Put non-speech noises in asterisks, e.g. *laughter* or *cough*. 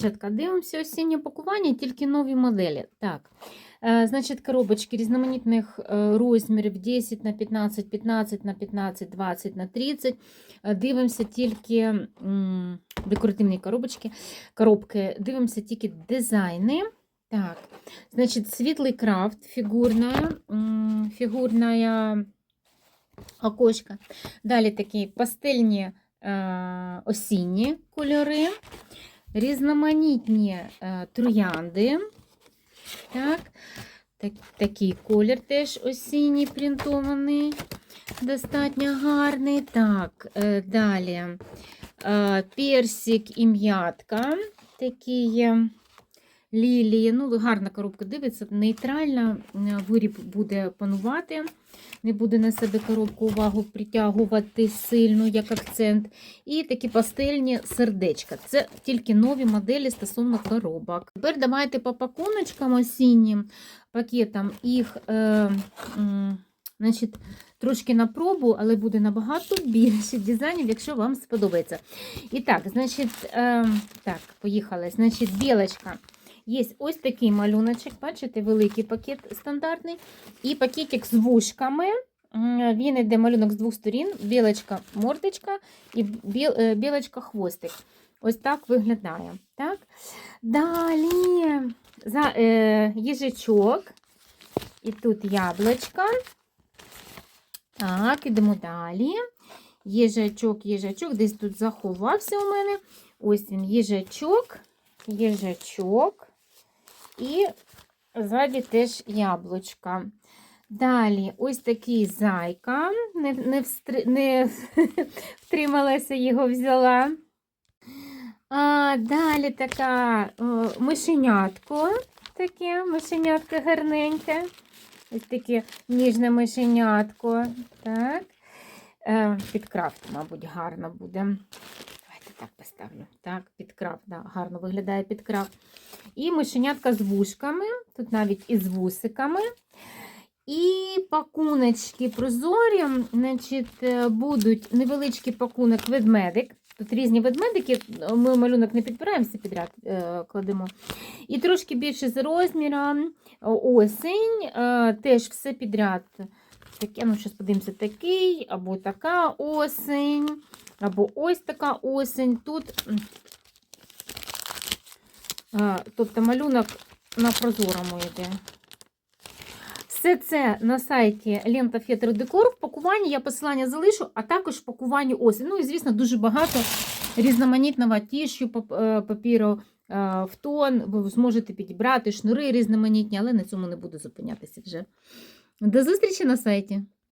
дівчатка, дивимося осіннє пакування, тільки нові моделі. Так, е, значить, коробочки різноманітних е, розмірів 10 на 15, 15 на 15, 20 на 30. Е, Дивимося тільки декоративні коробочки, коробки, дивимося тільки дизайни. Так, значить, світлий крафт, фігурна, фігурна окошко. Далі такі пастельні осінні кольори, різноманітні е, троянди. Так, так, такий колір теж осінній принтований, достатньо гарний. Так, е, далі е, персик і м'ятка. Такі є лілії. Ну, гарна коробка дивиться, нейтральна, е, виріб буде панувати. Не буде на себе коробку увагу притягувати сильно, як акцент. І такі пастельні сердечка. Це тільки нові моделі стосовно коробок. Тепер давайте по пакуночкам осіннім пакетам їх е, м, значить, трошки на пробу, але буде набагато більше дизайнів, якщо вам сподобається. І так, значить, е, так, поїхали. Значить, білочка. Є ось такий малюночок, бачите, великий пакет стандартний. І пакетик з вушками. Він йде малюнок з двох сторін: білочка мордочка і е, білочка хвостик. Ось так виглядає. Так? Далі за, е, їжачок. І тут яблучко. Так, ідемо далі. Їжачок, їжачок, десь тут заховався у мене. Ось він, їжачок, їжачок. І ззаді теж яблучка. Далі ось такий зайка. Не, не, встри, не *laughs* втрималася, його взяла. А, далі така о, мишенятко. Таке мишенятко гарненьке. Ось таке ніжне мишенятко. Так. Е, під крафт, мабуть, гарно буде. Давайте так поставлю. Так, під крафт, да, гарно виглядає під крафт. І мишенятка з вушками, тут навіть із вусиками. І пакуночки прозорі, значить, е, будуть невеличкий пакунок ведмедик. Тут різні ведмедики, ми малюнок не підбираємося підряд, е, кладемо. І трошки більше з розміром. Осінь, е, теж все підряд. Таке, ну, зараз подивимося, такий, або така осінь, або ось така осінь. Тут, тобто малюнок на прозорому йде. Все це на сайті Лента Фетер Декор. В пакуванні я посилання залишу, а також в пакуванні осінь. Ну і, звісно, дуже багато різноманітного тішю, е, папіру е, в тон. Ви зможете підібрати шнури різноманітні, але на цьому не буду зупинятися вже. До зустрічі на сайті.